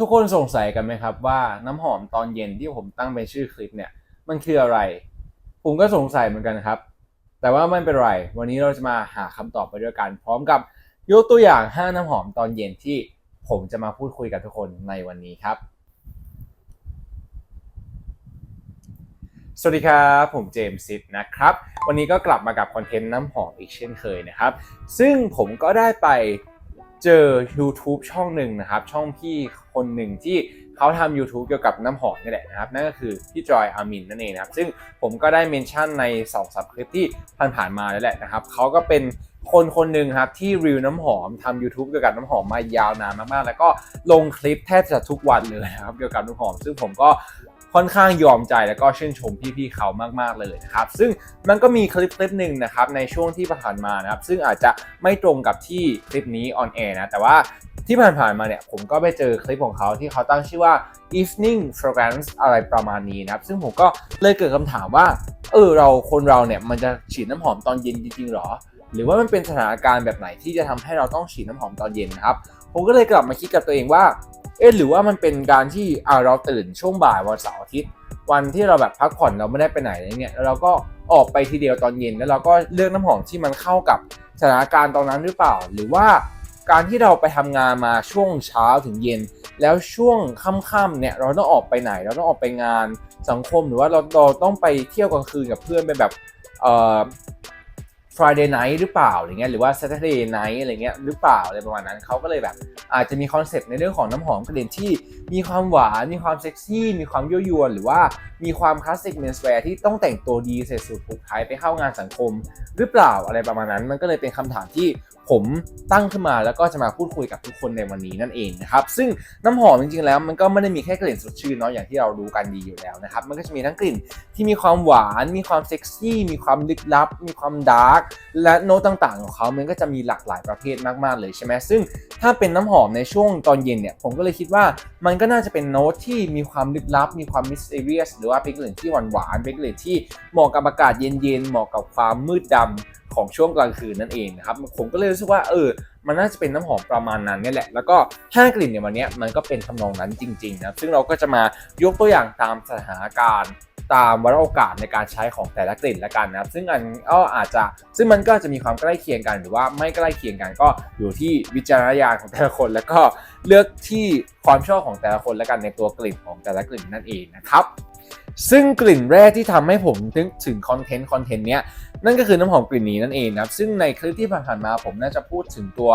ทุกคนสงสัยกันไหมครับว่าน้ำหอมตอนเย็นที่ผมตั้งเป็นชื่อคลิปเนี่ยมันคืออะไร ผมก็สงสัยเหมือนกันครับ แต่ว่าไม่เป็นไร วันนี้เราจะมาหาคำตอบไปด้วยกันพร้อมกับยกตัวอย่าง 5 น้ำหอมตอนเย็นที่ผมจะมาพูดคุยกับทุกคนในวันนี้ครับ สวัสดีครับผมเจมส์ซิดนะครับ วันนี้ก็กลับมากับคอนเทนต์น้ำหอมอีกเช่นเคยนะครับ ซึ่งผมก็ได้ไป เจอ YouTube ช่องหนึ่งนะครับ ช่องพี่คนหนึ่งที่เขาทำ YouTube เกี่ยวกับน้ำหอมนี่แหละนะครับ นั่นก็คือพี่จอยอามินนั่นเองนะครับ ซึ่งผมก็ได้เมนชั่นใน2องสับคลิปที่ผ่านๆมาแล้วแหละนะครับเขาก็เป็นคนคนหนึ่งครับที่รีวิวน้ำหอมทำ YouTube เกี่ยวกับน้ำหอมมายาวนานมากๆ แล้วก็ลงคลิปแทบจะทุกวันเลยนะครับเกี่ยวกับน้ำหอม ซึ่งผมก็ ค่อนข้างยอมใจแล้วก็ชื่นชมพี่ๆเขามากๆเลยนะครับซึ่งมันก็มีคลิปคลิปหนึ่งนะครับในช่วงที่ผ่านมานะครับซึ่งอาจจะไม่ตรงกับที่คลิปนี้ออนแอร์นะแต่ว่าที่ผ่านๆมาเนี่ยผมก็ไปเจอคลิปของเขาที่เขาตั้งชื่อว่า evening fragrance อะไรประมาณนี้นะครับ ซึ่งผมก็เลยเกิดคำถามว่า เออเราคนเราเนี่ยมันจะฉีดน้ำหอมตอนเย็นจริงๆหรอ หรือว่ามันเป็นสถานการณ์แบบไหนที่จะทำให้เราต้องฉีดน้ำหอมตอนเย็นนะครับ ผมก็เลยกลับมาคิดกับตัวเองว่า เอ๊ะหรือว่ามันเป็นการที่อ่าเราตื่นช่วงบ่ายวันเสาร์อาทิตย์ วันที่เราแบบพักผ่อนเราไม่ได้ไปไหนอะไรเงี้ยแล้วเราก็ออกไปทีเดียวตอนเย็น แล้วเราก็เลือกน้ำหอมที่มันเข้ากับสถานการณ์ตอนนั้นหรือเปล่า หรือว่าการที่เราไปทำงานมาช่วงเช้าถึงเย็น แล้วช่วงค่ำๆเนี่ยเราต้องออกไปไหน เราต้องออกไปงานสังคมหรือว่าเราเราต้องไปเที่ยวกลางคืนกับเพื่อนเป็นแบบเอ่อ Friday night หรือเปล่าอะไรเงี้ยหรือว่า Saturday night อะไรเงี้ยหรือเปล่าอะไรประมาณนั้นเขาก็เลยแบบ อาจจะมีคอนเซปต์ในเรื่องของน้ำหอมกลิ่นที่มีความหวาน มีความเซ็กซี่ มีความยั่วยวน หรือว่ามีความคลาสสิกเมนสแวร์ที่ต้องแต่งตัวดีเสร็จสุดผูกไทยไปเข้างานสังคม หรือเปล่าอะไรประมาณนั้น มันก็เลยเป็นคำถามที่ผมตั้งขึ้นมาแล้วก็จะมาพูดคุยกับทุกคนในวันนี้นั่นเองนะครับซึ่งน้ำหอมจริงๆแล้วมันก็ไม่ได้มีแค่กลิ่นสดชื่นเนาะอย่างที่เรารู้กันดีอยู่แล้วนะครับมันก็จะมีทั้งกลิ่นที่มีความหวาน มีความเซ็กซี่ มีความลึกลับ มีความดาร์กและโน้ตต่างๆ ของเขามันก็จะมีหลากหลายประเภทมากๆเลยใช่ไหมซึ่งถ้าเป็นน้ำหอมในช่วงตอนเย็นเนี่ยผมก็เลยคิดว่ามันก็น่าจะเป็นโน้ตที่มีความลึกลับ มีความมิสเ e เรียสหรือว่าเป็นกลิ่นที่หวานๆเป็นกลิ่นที่เหมาะกับอากาศเย็นๆเหมาะกับความมืดดำของช่วงกลางคืนนั่นเองนะครับผมก็เลยรู้สึกว่าเออมันน่าจะเป็นน้ำหอมประมาณนั้นนี่แหละ แล้วก็ห้ากลิ่นในวันนี้มันก็เป็นทำนองนั้นจริงๆนะซึ่งเราก็จะมายกตัวอย่างตามสถานการณ์ ตามวาระโอกาสในการใช้ของแต่ละกลิ่นละกันนะครับ ซึ่งอันก็อาจจะซึ่งมันก็จะมีความใกล้เคียงกัน หรือว่าไม่ใกล้เคียงกันก็อยู่ที่วิจารณญาณของแต่ละคน แล้วก็เลือกที่ความชอบของแต่ละคนละกันในตัวกลิ่นของแต่ละกลิ่นนั่นเองนะครับซึ่งกลิ่นแรกที่ทำให้ผมนึกถึงคอนเทนต์คอนเทนต์เนี้ยนั่นก็คือน้ำหอมกลิ่นนี้นั่นเองนะครับ ซึ่งในคลิปที่ผ่านๆมาผมน่าจะพูดถึงตัว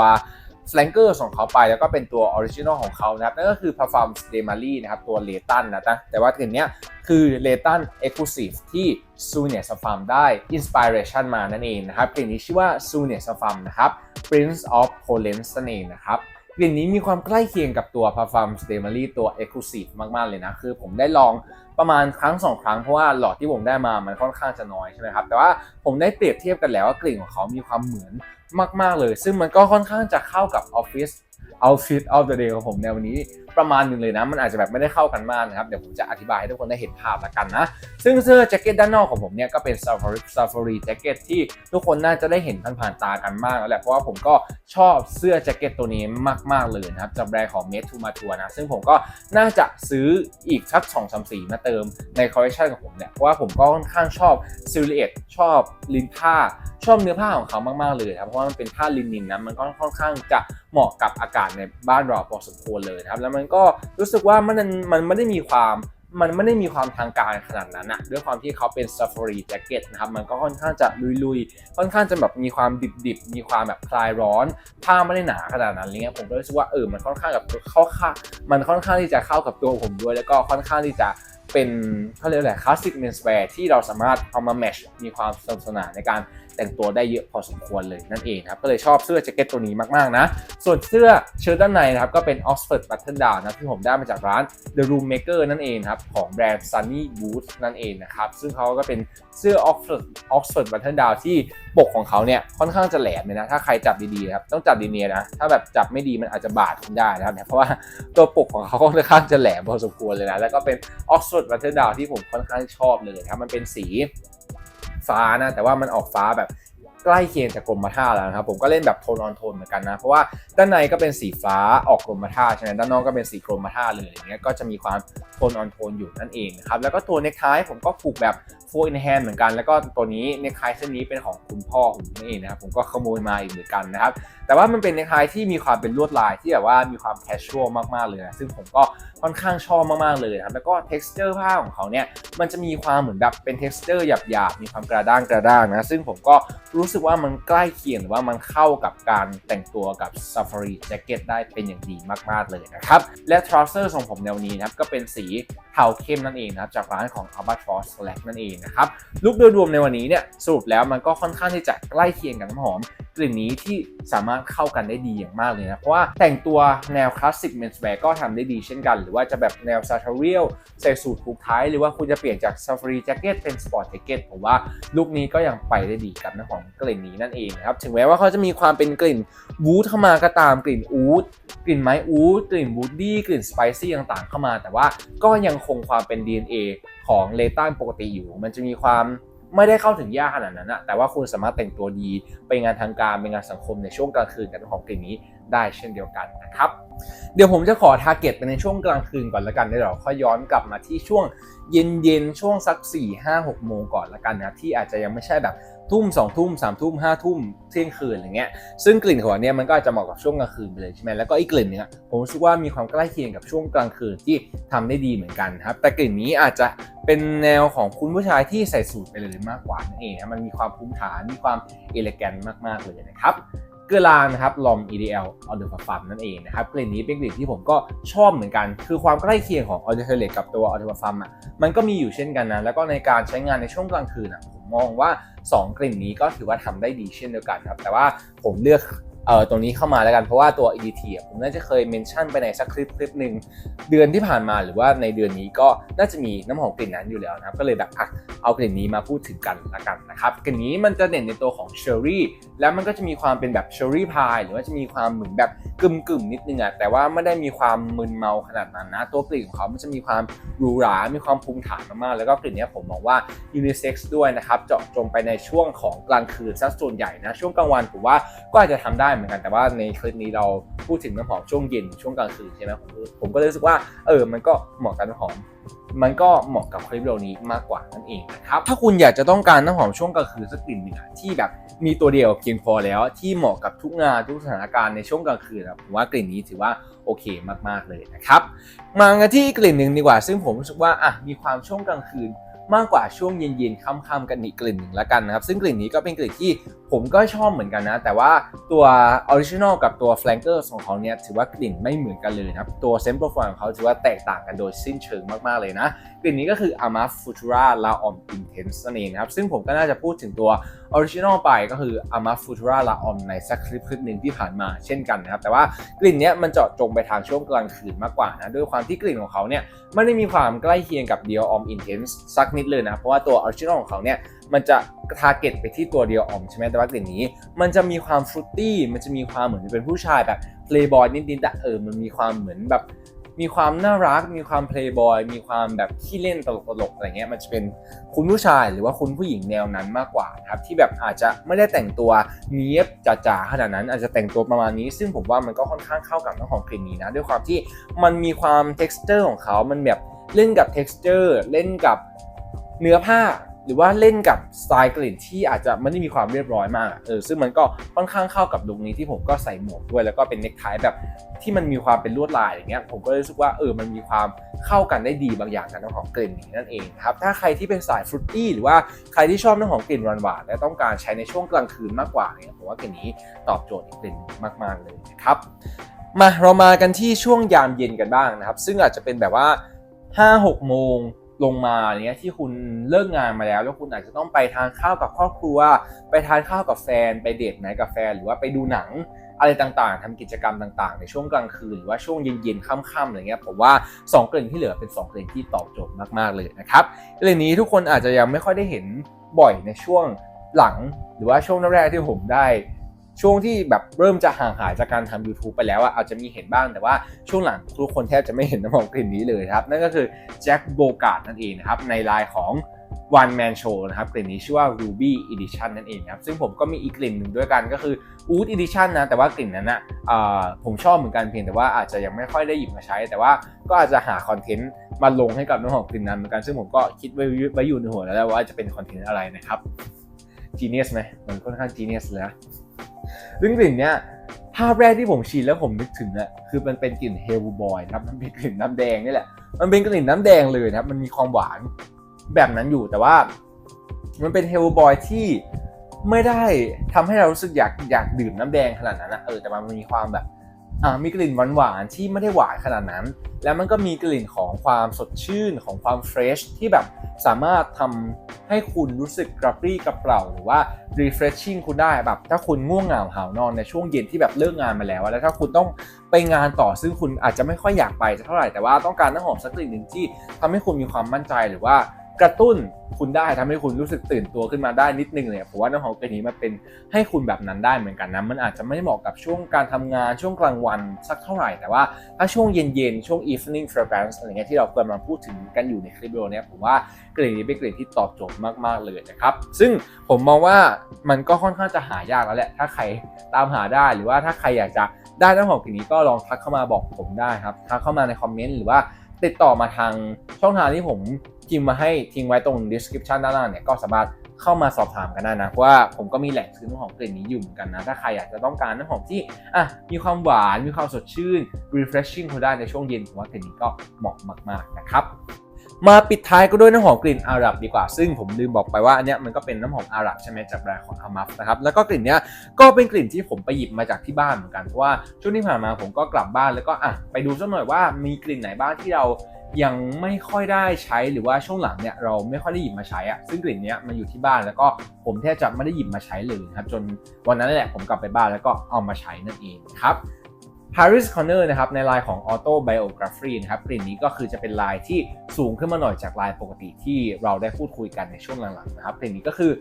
f l a n k e r ของเขาไปแล้วก็เป็นตัวออริจินอลของเขานะครับนั่นก็คือ Parfum d e m a r i นะครับตัวเลตันนะจ๊ะแต่ว่ากลิ่นเนี้ย คือเลตัน Exclusive ที่ s u n i a s f a r m ได้ Inspiration มานั่นเองนะครับกลิ่นนี้ชื่อว่า s u n i a s f a r m นะครับ Prince of Polens นั่นเองนะครับกลิ่นนี้มีความใกล้เคียงกับตัว Parfum s t e m a r y ตัว Exclusive มาก ๆ เลยนะ คือผมได้ลองประมาณครั้ง 2 ครั้งเพราะว่าหลอดที่ผมได้มามันค่อนข้างจะน้อยใช่ไหมครับ แต่ว่าผมได้เปรียบเทียบกันแล้วว่ากลิ่นของเขามีความเหมือนมาก ๆ เลย ซึ่งมันก็ค่อนข้างจะเข้ากับ Office Outfit of the Day ของผมในวันนี้ประมาณหนึ่งเลยนะ มันอาจจะแบบไม่ได้เข้ากันมากนะครับ เดี๋ยวผมจะอธิบายให้ทุกคนได้เห็นภาพละกันนะ ซึ่งเสื้อแจ็คเก็ตด้านนอกของผมเนี่ยก็เป็น Safari Safari แจ็คเก็ตที่ทุกคนน่าจะได้เห็นผ่านๆตากันมากแล้วแหละ เพราะว่าผมก็ชอบเสื้อแจ็คเก็ตตัวนี้มากๆเลยนะครับจากแบรนด์ของ Made to Mature นะ ซึ่งผมก็น่าจะซื้ออีกสัก2องสามสีมาเติมในคอลเลคชันของผมเนี่ยเพราะว่าผมก็ค่อนข้างชอบซิล u เ t ตชอบลิ้นผ้าชอบเนื้อผ้าของเขามากๆเลยครับเพราะว่ามันเป็นผ้าลินินนะมันก็ค่อนข้างจะเหมาะกับอากาศในบ้านเราพอสมควรเลยนะครับแล้วมันก็รู้สึกว่ามันมันไม่ได้มีความมันไม่ได้มีความทางการขนาดนั้นนะด้วยความที่เขาเป็น Safari Jacket นะครับมันก็ค่อนข้างจะลุยๆ ค่อนข้างจะแบบมีความดิบๆ มีความแบบคลายร้อน ผ้าไม่ได้หนาขนาดนั้นอะไรเงี้ยผมก็รู้สึกว่าเออมันค่อนข้างกับเข้าค่ามันค่อนข้างที่จะเข้ากับตัวผมด้วย แล้วก็ค่อนข้างที่จะเป็นเขาเรียกอะไรคลาสสิกเมนสแวร์ที่เราสามารถเอามาแมชมีความสนุกสนานในการแต่งตัวได้เยอะพอสมควรเลยนั่นเองครับก็เลยชอบเสื้อแจ็คเก็ตตัวนี้มากๆนะ ส่วนเสื้อเชิ้ตด้านในนะครับก็เป็น Oxford Button Down นะที่ผมได้มาจากร้าน The Room Maker นั่นเองครับของแบรนด์ Sunny Boots นั่นเองนะครับซึ่งเขาก็เป็นเสื้อ Oxford Oxford Button Down ที่ปกของเขาเนี่ยค่อนข้างจะแหลมเลยนะถ้าใครจับดีๆครับต้องจับดีๆนะถ้าแบบจับไม่ดีมันอาจจะบาดคุณได้นะครับเพราะว่าตัวปกของเขาค่อนข้างจะแหลมพอสมควรเลยนะแล้วก็เป็น Oxford Button Down ที่ผมค่อนข้างชอบเลยครับมันเป็นสี ฟ้านะ แต่ว่ามันออกฟ้าแบบใกล้เคียงจากกรมท่าแล้วนะครับผมก็เล่นแบบโทนออนโทนเหมือนกันนะเพราะว่าด้านในก็เป็นสีฟ้าออกกรมท่าฉะนั้นด้านนอกก็เป็นสีกรมท่าเลยอย่างเงี้ยก็จะมีความโทนออนโทนอยู่นั่นเองนะครับแล้วก็ตัวเนคไทผมก็ผูกแบบ full in hand เหมือนกัน แล้วก็ตัวนี้เนคไทเส้นนี้เป็นของคุณพ่อผมนั่นเองนะครับ ผมก็ขโมยมาอีกเหมือนกันนะครับ แต่ว่ามันเป็นเนคไทที่มีความเป็นลวดลายที่แบบว่ามีความ casual มากๆเลยนะซึ่งผมก็ค่อนข้างชอบมากๆเลยครับแล้วก็ texture ผ้าของเขาเนี่ยมันจะมีความเหมือนแบบเป็น texture หยาบๆ มีความกระด้างกระด้างนะซึ่งผมก็รู้สึกว่ามันใกล้เคียงหรือว่ามันเข้ากับการแต่งตัวกับ safari jacket ได้เป็นอย่างดีมากๆเลยนะครับและ trouser ของผมแนวนี้นะครับก็เป็นสีเทาเข้มนั่นเองนะครับจากร้านของ Albatross Slack นั่นเองนะครับลุคโดยรวมในวันนี้เนี่ยสรุปแล้วมันก็ค่อนข้างที่จะใกล้เคียงกับน้ำหอมกลิ่นนี้ที่สามารถเข้ากันได้ดีอย่างมากเลยนะ เพราะว่าแต่งตัวแนวคลาสสิกเมนส์แวร์ก็ทำได้ดีเช่นกัน หรือว่าจะแบบแนวซาทาเรียลใส่สูทผูกท้าย หรือว่าคุณจะเปลี่ยนจากซาฟารีแจ็คเก็ตเป็นสปอร์ตแจ็คเก็ตผมว่าลุคนี้ก็ยังไปได้ดีกับน้ำหอมกลิ่นนี้นั่นเองนะครับ ถึงแม้ว่าเขาจะมีความเป็นกลิ่นวูดเข้ามาก็ตามกลิ่นอูดกลิ่นไม้อูดกลิ่นวูดดี้กลิ่นสไปซี่ต่างๆ เข้ามา แต่ว่าก็ยังคงความเป็น DNA ของเลตันปกติอยู่ มันจะมีความไม่ได้เข้าถึงยากขนาดนั้นอะแต่ว่าคุณสามารถแต่งตัวดีไปงานทางการไปงานสังคมในช่วงกลางคืนกับของกลิ่นนี้ ได้เช่นเดียวกันนะครับ เดี๋ยวผมจะขอทาร์เก็ตไปในช่วงกลางคืนก่อนละกันเดี๋ยวเราค่อยย้อนกลับมาที่ช่วงเย็นๆ ช่วงสัก 4 5 6 โมงก่อนละกันนะที่อาจจะยังไม่ใช่แบบทุ่ม2ทุ่ม3ทุ่ม5ทุ่มเที่ยงคืนอะไรเงี้ยซึ่งกลิ่นของอันเนี้ยมันก็อาจจะเหมาะกับช่วงกลางคืนไปเลยใช่ไหมแล้วก็อีกกลิ่นนี้ยผมรู้สึกว่ามีความใกล้เคียงกับช่วงกลางคืนที่ทำได้ดีเหมือนกันครับ แต่กลิ่นนี้อาจจะเป็นแนวของคุณผู้ชายที่ใส่สูทไปเลยมากกว่านั่นเองนะมันมีความภูมิฐานมีความเอเลแกนมากๆเลยนะครับ เกลางนะครับลอม EDL o d e r f a m นั่นเองนะครับกลิ่นนี้เป็นกลิ่นที่ผมก็ชอบเหมือนกัน คือความใกล้เคียงของ o d e r l e กับตัว o d e r f a m อะมันก็มีอยู่เช่นกันนะ แล้วก็ในการใช้งานในช่วงกลางคืนอะผมมองว่า 2 กลิ่นนี้ก็ถือว่าทำได้ดีเช่นเดียวกันครับ แต่ว่าผมเลือกเอ่อตรงนี้เข้ามาแล้วกันเพราะว่าตัว EDT อะผมน่าจะเคยเมนชั่นไปในสักคลิปคลิปหนึ่งเดือนที่ผ่านมาหรือว่าในเดือนนี้ก็น่าจะมีน้ำหอมกลิ่นนั้นอยู่แล้วนะครับก็เลยแบบอะ เอากลิ่นนี้มาพูดถึงกันละกันนะครับกลิ่นนี้มันจะเด่นในตัวของเชอร์รี่แล้วมันก็จะมีความเป็นแบบเชอร์รี่พายหรือว่าจะมีความเหมือนแบบกึมกึ่มๆนิดนึงอะแต่ว่าไม่ได้มีความมึนเมาขนาดนั้นนะ ตัวกลิ่นของเขามันจะมีความหรูหรา มีความภูมิฐานมากๆ แล้วก็กลิ่นนี้ผมมองว่ายูนิเซ็กซ์ด้วยนะครับ เจาะจงไปในช่วงของกลางคืนซะส่วนใหญ่นะ ช่วงกลางวันผมว่าก็อาจจะทำได้เหมือนกัน แต่ว่าในคลิปนี้เราพูดถึงน้ำหอมช่วงเย็นช่วงกลางคืนใช่ไหมผมผมก็เลยรู้สึกว่าเออ มันก็เหมาะกับน้ำหอมมันก็เหมาะกับคลิปวิดีโอนี้มากกว่านั่นเองนะครับ ถ้าคุณอยากจะต้องการน้ำหอมช่วงกลางคืนสักกลิ่นหนึ่งที่แบบมีตัวเดียวเพียงพอแล้วที่เหมาะกับทุกงานทุกสถานการณ์ในช่วงกลางคืนอะผมว่ากลิ่นนี้ถือว่าโอเคมากๆเลยนะครับ มากันที่กลิ่นหนึ่งดีกว่า ซึ่งผมรู้สึกว่าอะมีความช่วงกลางคืนมากกว่าช่วงเย็นๆค่ำๆกันอีกกลิ่นหนึ่งละกันนะครับ ซึ่งกลิ่นนี้ก็เป็นกลิ่นที่ ผมก็ชอบเหมือนกันนะ แต่ว่าตัวออริจินอลกับตัว f l a n k e r ของเขาเนี่ยถือว่ากลิ่นไม่เหมือนกันเลยนะตัวเซนต์โปรไฟล์ของเขาถือว่าแตกต่างกันโดยสิ้นเชิงมากๆเลยนะ กลิ่นนี้ก็คือ Ama Futura La Homme Intense นั่นเองนะครับ ซึ่งผมก็น่าจะพูดถึงตัวออริจินอลไปก็คือ Ama Futura La Homme ในสักคลิปคลิปหนึ่งที่ผ่านมาเช่นกันนะครับ แต่ว่ากลิ่นนี้มันเจาะจงไปทางช่วงกลางคืนมากกว่านะด้วยความที่กลิ่นของเขาเนี่ยไม่ได้มีความใกล้เคียงกับ Dior Homme Intense สักนิดเลยนะเพราะว่าตัวออริจินอลของเขาเนี่ย มันจะทาร์เก็ตไปที่ตัว Dior Homme ใช่ไหมแต่ว่ากลิ่นนี้ มันจะมีความฟรุตตี้มันจะมีความเหมือนเป็นผู้ชายแบบเพลย์บอยนิดๆแต่เออมันมีความเหมือนแบบมีความน่ารัก มีความเพลย์บอย มีความแบบขี้เล่นตลกๆอะไรเงี้ย มันจะเป็นคุณผู้ชายหรือว่าคุณผู้หญิงแนวนั้นมากกว่านะครับ ที่แบบอาจจะไม่ได้แต่งตัวเนี้ยบจ๋าๆขนาดนั้น อาจจะแต่งตัวประมาณนี้ ซึ่งผมว่ามันก็ค่อนข้างเข้ากับน้ำหอมกลิ่นนี้นะ ด้วยความที่มันมีความ t e x t อร์ของเขา มันแบบเล่นกับ t e x t อร์ เล่นกับเนื้อผ้า หรือว่าเล่นกับสไตล์กลิ่นที่อาจจะไม่ได้มีความเรียบร้อยมากเออซึ่งมันก็ค่อนข้างเข้ากับลุคนี้ที่ผมก็ใส่หมวกด้วยแล้วก็เป็นเนคไทแบบที่มันมีความเป็นลวดลายอย่างเงี้ยผมก็รู้สึกว่าเออมันมีความเข้ากันได้ดีบางอย่างกับน้ำหอมกลิ่นนี้นั่นเองครับถ้าใครที่เป็นสายฟรุตตี้หรือว่าใครที่ชอบน้ำหอมกลิ่นหวานๆและต้องการใช้ในช่วงกลางคืนมากกว่าเนี่ยผมว่ากลิ่นนี้ตอบโจทย์กลิ่นมากๆเลยนะครับมาเรามากันที่ช่วงยามเย็นกันบ้างนะครับ ซึ่งอาจจะเป็นแบบว่า 5-6 โมง ลงมาเนี้ยที่คุณเลิกงานมาแล้ว แล้วคุณอาจจะต้องไปทานข้าวกับครอบครัว ไปทานข้าวกับแฟน ไปเดทไหนกับแฟน หรือว่าไปดูหนังอะไรต่างๆทำกิจกรรมต่างๆ ในช่วงกลางคืนหรือว่าช่วงเย็นๆค่ำๆอะไรเงี้ยผมว่า 2 กลิ่นที่เหลือเป็น 2 กลิ่นที่ตอบโจทย์มากๆเลยนะครับกลิ่นนี้ทุกคนอาจจะยังไม่ค่อยได้เห็นบ่อยในช่วงหลัง หรือว่าช่วงแรกๆที่ผมได้ ช่วงที่แบบเริ่มจะห่างหายจากการทำ YouTube ไปแล้วอะอาจจะมีเห็นบ้างแต่ว่าช่วงหลังทุกคนแทบจะไม่เห็นน้ำหอมกลิ่นนี้เลยครับ นั่นก็คือแจ็คโบกาดนั่นเองนะครับ ในลายของ One Man Show นะครับกลิ่นนี้ชื่อว่า Ruby Edition นั่นเองครับซึ่งผมก็มีอีกกลิ่นหนึ่งด้วยกันก็คือ Oud Edition นะแต่ว่ากลิ่นนั้นนะอ่าผมชอบเหมือนกันเพียงแต่ว่าอาจจะยังไม่ค่อยได้หยิบมาใช้ แต่ว่าก็อาจจะหาคอนเทนต์มาลงให้กับน้ำหอมกลิ่นนั้นเหมือนกันซึ่งผมก็คิดไว้ไว้อยู่ในหัวแล้วว่าจะเป็นคอนเทนต์อะไรนะครับ Genius ไหมมันค่อนข้าง Genius เลยนะ ซึ่งกลิ่นเนี้ยภาพแรกที่ผมฉีดแล้วผมนึกถึงอะคือมันเป็นกลิ่นเฮลบอยนะครับมันเป็นกลิ่นน้ำแดงนี่แหละ มันเป็นกลิ่นน้ำแดงเลยนะครับ มันมีความหวานแบบนั้นอยู่แต่ว่า มันเป็นเฮลบอยที่ไม่ได้ทำให้เรารู้สึกอยากอยากดื่มน้ำแดงขนาดนั้นนะเออแต่มันมีความแบบ มีกลิ่นหวานๆที่ไม่ได้หวานขนาดนั้น แล้วมันก็มีกลิ่นของความสดชื่นของความเฟรชที่แบบสามารถทำให้คุณรู้สึกกระปรี้กระเปร่าหรือว่า refreshing คุณได้แบบ ถ้าคุณง่วงเหงาหานอนในช่วงเย็นที่แบบเลิกงานมาแล้ว แล้วถ้าคุณต้องไปงานต่อซึ่งคุณอาจจะไม่ค่อยอยากไปเท่าไหร่แต่ว่าต้องการน้ำหอมสักกลิ่นหนึ่งที่ทำให้คุณมีความมั่นใจหรือว่า กระตุ้นคุณได้ทำให้คุณรู้สึกตื่นตัวขึ้นมาได้นิดนึงเลยผมว่าน้ำหอมกลิ่นนี้มันเป็นให้คุณแบบนั้นได้เหมือนกันนะมันอาจจะไม่เหมาะกับช่วงการทำงานช่วงกลางวันสักเท่าไหร่ แต่ว่าถ้าช่วงเย็นๆ ช่วง evening fragrance อะไรเงี้ยที่เรากำลังพูดถึงกันอยู่ในคลิปวิดีโอเนี้ยผมว่ากลิ่นนี้เป็นกลิ่นที่ตอบโจทย์มากๆเลยนะครับซึ่งผมมองว่ามันก็ค่อนข้างจะหายากแล้วแหละถ้าใครตามหาได้หรือว่าถ้าใครอยากจะได้น้ำหอมกลิ่นนี้ก็ลองทักเข้ามาบอกผมได้ครับทักเข้ามาในคอมเมนต์หรือว่าติดต่อมาทางช่องทางที่ผม พิมพ์มาให้ทิ้งไว้ตรง description ด้านล่างเนี่ยก็สามารถเข้ามาสอบถามกันได้นะเพราะว่าผมก็มีแหล่งซื้อน้ำหอมกลิ่นนี้อยู่เหมือนกันนะ ถ้าใครอยากจะต้องการน้ำหอมที่อะมีความหวานมีความสดชื่น refreshing คุณได้ในช่วงเย็นผมว่ากลิ่นนี้ก็เหมาะมาก ๆ นะครับมาปิดท้ายก็ด้วยน้ำหอมกลิ่นอาหรับดีกว่า ซึ่งผมลืมบอกไปว่าอันเนี้ยมันก็เป็นน้ำหอมอาหรับใช่ไหมจากแบรนด์ของอามัฟนะครับแล้วก็กลิ่นเนี้ยก็เป็นกลิ่นที่ผมไปหยิบมาจากที่บ้านเหมือนกันเพราะว่าช่วงที่ผ่านมาผมก็กลับบ้านแล้วก็อะไปดูสักหน่อยว่ามีกลิ่นไหนบ้างที่เรา ยังไม่ค่อยได้ใช้หรือว่าช่วงหลังเนี่ยเราไม่ค่อยได้หยิบมาใช้อะซึ่งกลิ่นนี้มันอยู่ที่บ้านแล้วก็ผมแทบจะไม่ได้หยิบมาใช้เลยครับจนวันนั้นแหละผมกลับไปบ้านแล้วก็เอามาใช้นั่นเองครับ Paris Corner นะครับในลายของ Auto Biography นะครับกลิ่นนี้ก็คือจะเป็นลายที่สูงขึ้นมาหน่อยจากลายปกติที่เราได้พูดคุยกันในช่วงหลังๆนะครับกลิ่นนี้ก็คือ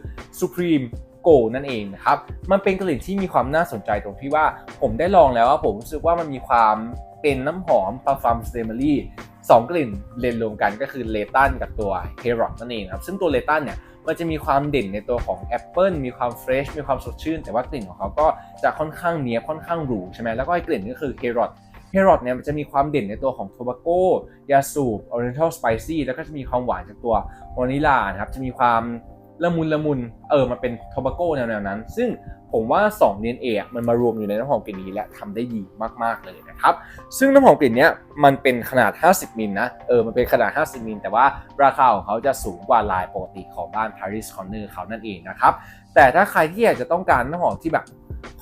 Supreme Go นั่นเองนะครับมันเป็นกลิ่นที่มีความน่าสนใจตรงที่ว่าผมได้ลองแล้วว่าผมรู้สึกว่ามันมีความเป็นน้ำหอม perfume s t a m e r y 2 กลิ่นเรียนรวมกันก็คือเลตันกับตัวเฮโรดนั่นเองครับซึ่งตัวเลตันเนี่ยมันจะมีความเด่นในตัวของแอปเปิลมีความเฟรชมีความสดชื่น แต่ว่ากลิ่นของเขาก็จะค่อนข้างเนี้ยค่อนข้างหรูใช่ไหมแล้วก็กลิ่นก็คือเฮโรดเฮโรดเนี่ยมันจะมีความเด่นในตัวของโทบาโก้ยาสูบออริเอนทัลสไปซี่แล้วก็จะมีความหวานจากตัววานิลานะครับจะมีความ ละมุนละมุนเออมันเป็นโทบาโกแนวๆนั้น ซึ่งผมว่า 2 DNA อะมันมารวมอยู่ในน้ำหอมกลิ่นนี้และทำได้ดีมากๆเลยนะครับ ซึ่งน้ำหอมกลิ่นเนี้ยมันเป็นขนาด 50 มิลนะ เออ มันเป็นขนาด 50 มิลแต่ว่าราคาของเขาจะสูงกว่าลายปกติของบ้าน Paris Corner เขานั่นเองนะครับ แต่ถ้าใครที่อยากจะต้องการน้ำหอมที่แบบ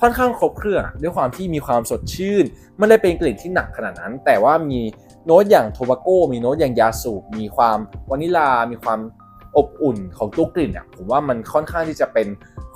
ค่อนข้างครบเครื่องด้วยความที่มีความสดชื่น ไม่ได้เป็นกลิ่นที่หนักขนาดนั้น แต่ว่ามีโน้ตอย่างโทบาโกมีโน้ตอย่างยาสูบ มีความวานิลา มีความ อบอุ่นของตัวกลิ่นอะผมว่ามันค่อนข้างที่จะเป็น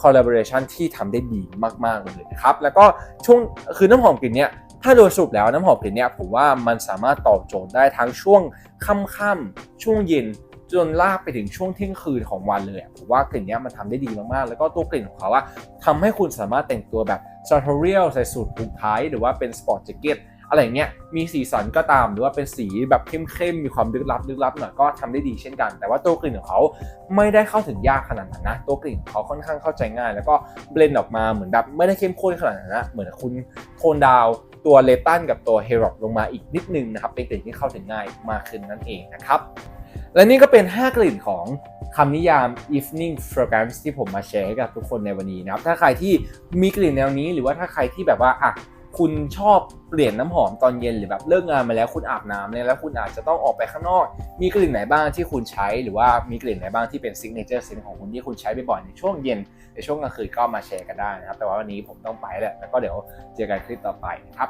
collaboration ที่ทำได้ดีมากๆเลยนะครับแล้วก็ช่วงคือน้ำหอมกลิ่นเนี้ยถ้าโดยสรุปแล้วน้ำหอมกลิ่นเนี้ยผมว่ามันสามารถตอบโจทย์ได้ทั้งช่วงค่ำๆช่วงเย็นจนลากไปถึงช่วงเที่ยงคืนของวันเลยผมว่ากลิ่นเนี้ยมันทำได้ดีมากๆ แล้วก็ตัวกลิ่นของเขาอะทำให้คุณสามารถแต่งตัวแบบ sartorial ใส่สูทผูกไทหรือว่าเป็น sport jacket อ อะไรเงี้ยมีสีสันก็ตามหรือว่าเป็นสีแบบเข้มๆมีความลึกลับลึกลับหน่อยก็ทำได้ดีเช่นกัน แต่ว่าตัวกลิ่นของเขาไม่ได้เข้าถึงยากขนาดนั้นนะตัวกลิ่นของเขาค่อนข้างเข้าใจง่าย แล้วก็เบลนด์ออกมาเหมือนแบบไม่ได้เข้มข้นขนาดนั้นนะเหมือนคุณโทนดาวตัวเลตันกับตัวเฮรอ t ลงมาอีกนิดนึงนะครับเป็นกลิ่นที่เข้าถึงง่ายมากขึ้นนั่นเองนะครับและนี่ก็เป็น 5 กลิ่นของคำนิยาม evening fragrance ที่ผมมาแชร์ให้กับทุกคนในวันนี้นะครับ ถ้าใครที่มีกลิ่นแนวนี้หรือว่าถ้าใครที่แบบว่าอะ คุณชอบเปลี่ยนน้ำหอมตอนเย็นหรือแบบเลิกงานมาแล้วคุณอาบน้ำเนี่ยแล้วคุณอาจจะต้องออกไปข้างนอก มีกลิ่นไหนบ้างที่คุณใช้หรือว่ามีกลิ่นไหนบ้างที่เป็นซิกเนเจอร์เซินของคุณที่คุณใช้บ่อยในช่วงเย็นในช่วงกลางคืนก็มาแชร์กันได้นะครับ แต่ว่าวันนี้ผมต้องไปแล้วแล้วก็เดี๋ยวเจอกันคลิปต่อไปนะครับ